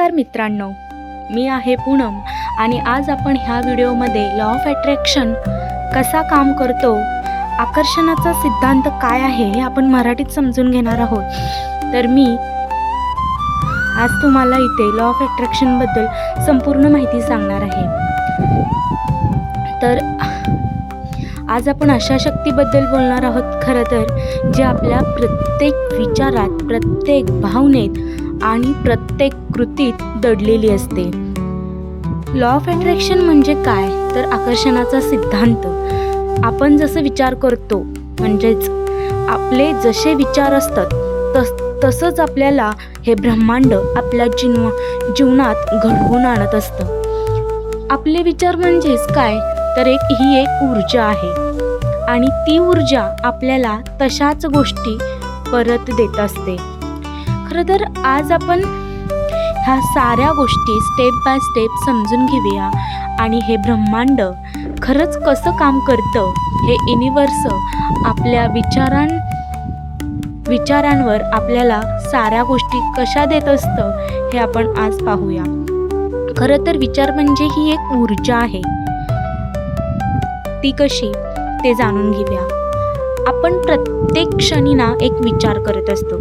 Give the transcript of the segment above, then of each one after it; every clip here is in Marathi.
नमस्कार मित्रांनो मी आहे पूनम आणि आज आपण ह्या व्हिडिओमध्ये लॉ ऑफ अट्रॅक्शन कसा काम करतो आकर्षणाचा सिद्धांत काय आहे हे आपण मराठीत समजून घेणार आहोत. तर मी आज तुम्हाला इथे लॉ ऑफ अट्रॅक्शनबद्दल संपूर्ण माहिती सांगणार आहे. तर आज आपण अशा शक्तीबद्दल बोलणार आहोत खरं तर जे आपल्या प्रत्येक विचारात प्रत्येक भावनेत आणि प्रत्येक कृतीत दडलेली असते. लॉ ऑफ अट्रॅक्शन म्हणजे काय? तर आकर्षणाचा सिद्धांत. आपण जसं विचार करतो म्हणजेच आपले जसे विचार असतात तस तसंच आपल्याला हे ब्रह्मांड आपल्या जीव जीवनात घडवून आणत असतं. आपले विचार म्हणजेच काय? तर एक ही एक ऊर्जा आहे. आणि ती ऊर्जा आपल्याला तशाच गोष्टी परत देत असते. खरं तर आज आपण ह्या साऱ्या गोष्टी स्टेप बाय स्टेप समजून घेऊया. आणि हे ब्रह्मांड खरंच कसं काम करतं हे युनिवर्स आपल्या विचारां विचारांवर आपल्याला साऱ्या गोष्टी कशा देत असतं हे आपण आज पाहूया. खरं तर विचार म्हणजे ही एक ऊर्जा आहे. ती कशी ते जाणून घेऊया. आपण प्रत्येक क्षणी ना एक विचार करत असतो.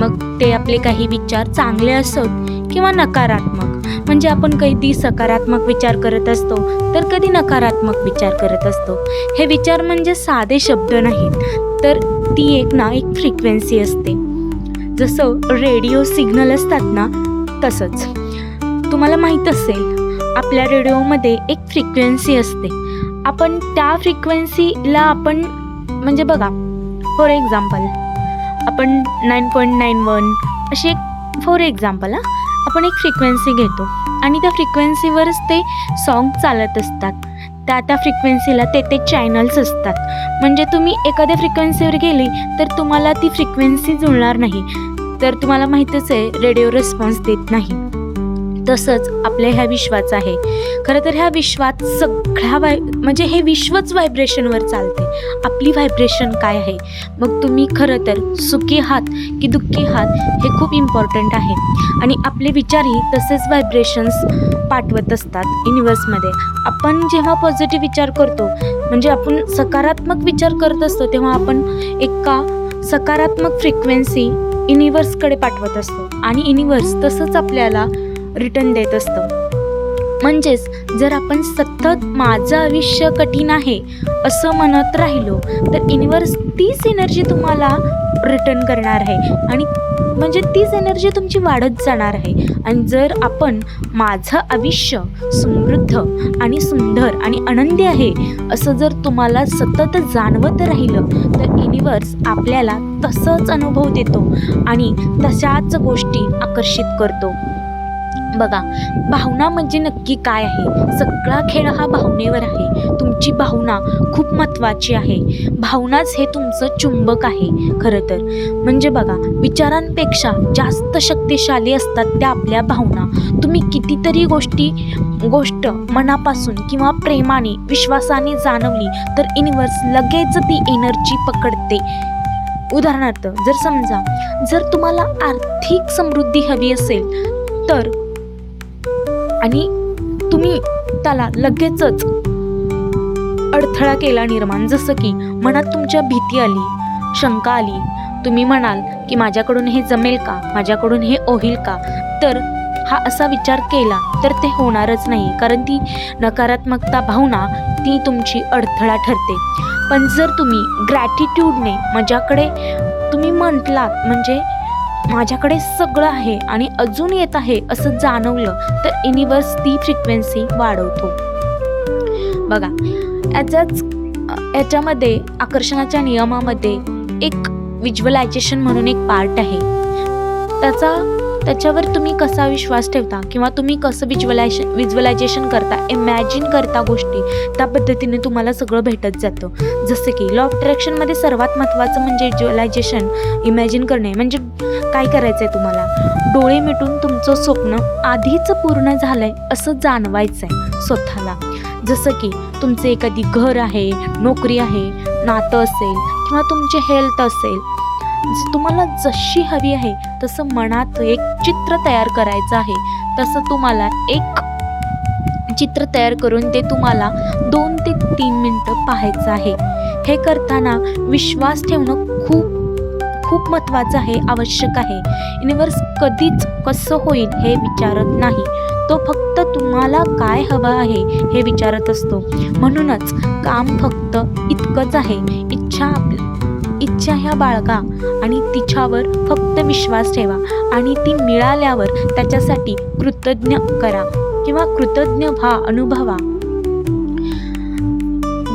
मग ते आपले काही विचार चांगले असोत किंवा नकारात्मक. म्हणजे आपण कधी सकारात्मक विचार करत असतो तर कधी नकारात्मक विचार करत असतो. हे विचार म्हणजे साधे शब्द नाहीत तर ती एक ना एक फ्रिक्वेन्सी असते. जसं रेडिओ सिग्नल असतात ना तसंच. तुम्हाला माहीत असेल आपल्या रेडिओमध्ये एक फ्रिक्वेन्सी असते. आपण त्या फ्रिक्वेन्सीला आपण म्हणजे बघा फॉर एक्झाम्पल आपण नाईन पॉईंट नाईन वन अशी एक फॉर एक्झाम्पल हां. आपण एक फ्रिक्वेन्सी घेतो. आणि त्या फ्रिक्वेन्सीवरच ते सॉन्ग चालत असतात. त्या त्या फ्रिक्वेन्सीला ते ते चॅनल्स असतात. म्हणजे तुम्ही एखाद्या फ्रिक्वेन्सीवर गेली तर तुम्हाला ती फ्रिक्वेन्सी जुळणार नाही. तर तुम्हाला माहीतच आहे रेडिओ रिस्पॉन्स देत नाही. तसंच आपल्या ह्या विश्वाचं आहे. खरं तर ह्या विश्वात सगळ्या वाय म्हणजे हे विश्वच व्हायब्रेशनवर चालते. आपली व्हायब्रेशन काय आहे? मग तुम्ही खरं तर सुखी आहात की दुःखी आहात हे खूप इम्पॉर्टंट आहे. आणि आपले विचारही तसेच व्हायब्रेशन्स पाठवत असतात युनिवर्समध्ये आपण जेव्हा पॉझिटिव्ह विचार करतो म्हणजे आपण सकारात्मक विचार करत असतो तेव्हा आपण एका सकारात्मक फ्रिक्वेन्सी युनिवर्सकडे पाठवत असतो. आणि युनिवर्स तसंच आपल्याला रिटर्न देत असतं. म्हणजेच जर आपण सतत माझं आयुष्य कठीण आहे असं म्हणत राहिलो तर युनिवर्स तीच एनर्जी तुम्हाला रिटर्न करणार आहे. आणि म्हणजे तीच एनर्जी तुमची वाढत जाणार आहे. आणि जर आपण माझं आयुष्य समृद्ध आणि सुंदर आणि आनंदी आहे असं जर तुम्हाला सतत जाणवत राहिलं तर युनिवर्स आपल्याला तसंच अनुभव देतो आणि तशाच गोष्टी आकर्षित करतो. बघा भावना म्हणजे नक्की काय आहे? सगळा खेळ हा भावनेवर आहे. तुमची भावना खूप महत्त्वाची आहे. भावनाच हे तुमचं चुंबक आहे खरं तर. म्हणजे बघा विचारांपेक्षा जास्त शक्तिशाली असतात त्या आपल्या भावना. तुम्ही कितीतरी गोष्टी गोष्ट मनापासून किंवा प्रेमाने विश्वासाने जाणवली तर युनिवर्स लगेच ती एनर्जी पकडते. उदाहरणार्थ जर समजा जर तुम्हाला आर्थिक समृद्धी हवी असेल तर आणि तुम्ही त्याला लगेचच अडथळा केला निर्माण. जसं की मनात तुमच्या भीती आली शंका आली. तुम्ही म्हणाल की माझ्याकडून हे जमेल का? माझ्याकडून हे होईल का? तर हा असा विचार केला तर ते होणारच नाही कारण ती नकारात्मकता भावना ती तुमची अडथळा ठरते. पण जर तुम्ही ग्रॅटिट्यूडने माझ्याकडे तुम्ही म्हटलात म्हणजे माझ्याकडे सगळं आहे आणि अजून येत आहे असं जाणवलं तर युनिवर्स ती फ्रिक्वेन्सी वाढवतो. बघा याच्याच याच्यामध्ये आकर्षणाच्या नियमामध्ये एक विज्युअलायझेशन म्हणून एक पार्ट आहे. त्याचा त्याच्यावर तुम्ही कसा विश्वास ठेवता? किंवा तुम्ही कसं विज्युअलायशन विज्युअलायझेशन करता? इमॅजिन करता गोष्टी. त्या पद्धतीने तुम्हाला सगळं भेटत जातं. जसं की लॉ ऑफ अट्रॅक्शनमध्ये सर्वात महत्त्वाचं म्हणजे विज्युअलायझेशन इमॅजिन करणे. म्हणजे काय करायचं आहे तुम्हाला? डोळे मिटून तुमचं स्वप्न आधीच पूर्ण झालं आहे असं जाणवायचं आहे स्वतःला. जसं की तुमचे एखादी घर आहे नोकरी आहे नातं असेल किंवा तुमचे हेल्थ असेल. तुम्हाला जशी हवी आहे तसं मनात एक चित्र तयार करायचं आहे. तसं तुम्हाला एक चित्र तयार करून ते तुम्हाला दोन ते तीन मिनटं पाहायचं आहे. हे करताना विश्वास ठेवणं खूप खूप महत्त्वाचं आहे आवश्यक आहे. युनिवर्स कधीच कसं होईल हे विचारत नाही. तो फक्त तुम्हाला काय हवं आहे हे विचारत असतो. म्हणूनच काम फक्त इतकंच आहे. इच्छा आपली आजच्या ह्या बाळगा आणि तिच्यावर फक्त विश्वास ठेवा आणि ती मिळाल्यावर त्याच्यासाठी कृतज्ञ करा किंवा कृतज्ञ व्हा अनुभवा.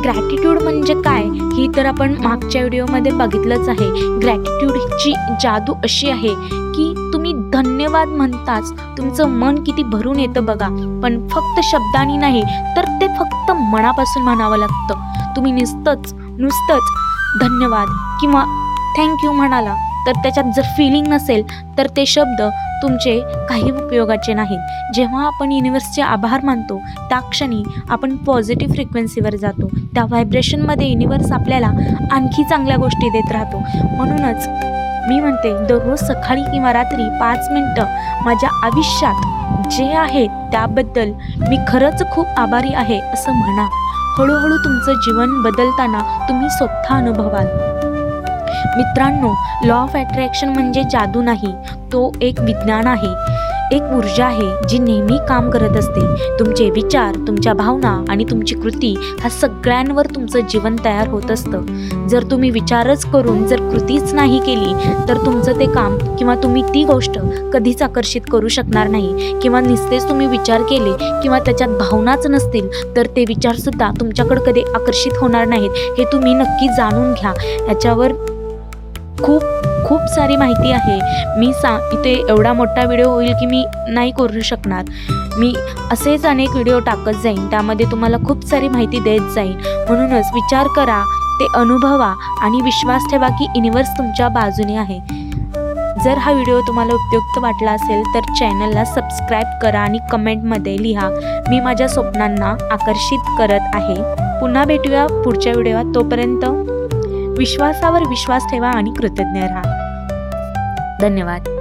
ग्रॅटिट्यूड म्हणजे काय? ही तर आपण मागच्या व्हिडिओमध्ये बघितलंच आहे. ग्रॅटिट्यूडची जादू अशी आहे की तुम्ही धन्यवाद म्हणताच तुमचं मन किती भरून येतं बघा. पण फक्त शब्दांनी नाही तर ते फक्त मनापासून म्हणावं लागतं. तुम्ही नुसतंच नुसतंच धन्यवाद किंवा थँक्यू म्हणाला तर त्याच्यात जर फिलिंग नसेल तर ते शब्द तुमचे काही उपयोगाचे नाहीत. जेव्हा आपण युनिवर्सचे आभार मानतो त्या क्षणी आपण पॉझिटिव्ह फ्रिक्वेन्सीवर जातो. त्या व्हायब्रेशनमध्ये युनिवर्स आपल्याला आणखी चांगल्या गोष्टी देत राहतो. म्हणूनच मी म्हणते दररोज सकाळी किंवा रात्री पाच मिनटं माझ्या आयुष्यात जे आहे त्याबद्दल मी खरंच खूप आभारी आहे असं म्हणा. हळूहळू तुमचं जीवन बदलताना तुम्ही स्वतः अनुभवाल. मित्रांनो लॉ ऑफ अट्रॅक्शन म्हणजे जादू नाही तो एक विज्ञान आहे. एक ऊर्जा आहे जी नेहमी काम करत असते. तुमचे विचार तुमच्या भावना आणि तुमची कृती ह्या सगळ्यांवर तुमचं जीवन तयार होत असतं. जर तुम्ही विचारच करून जर कृतीच नाही केली तर तुमचं ते काम किंवा तुम्ही ती गोष्ट कधीच आकर्षित करू शकणार नाही. किंवा नुसतेच तुम्ही विचार केले किंवा त्याच्यात भावनाच नसतील तर ते विचारसुद्धा तुमच्याकडे कधी आकर्षित होणार नाहीत. हे तुम्ही नक्की जाणून घ्या. याच्यावर खूप खूप सारी माहिती आहे. मी सा इथे एवढा मोठा व्हिडिओ होईल की मी नाही करू शकणार. मी असेच अनेक व्हिडिओ टाकत जाईन. त्यामध्ये तुम्हाला खूप सारी माहिती देत जाईन. म्हणूनच विचार करा ते अनुभवा आणि विश्वास ठेवा की युनिवर्स तुमच्या बाजूने आहे. जर हा व्हिडिओ तुम्हाला उपयुक्त वाटला असेल तर चॅनलला सबस्क्राईब करा आणि कमेंटमध्ये लिहा मी माझ्या स्वप्नांना आकर्षित करत आहे. पुन्हा भेटूया पुढच्या व्हिडिओत तोपर्यंत विश्वासावर विश्वास ठेवा आणि कृतज्ञ राहा. धन्यवाद.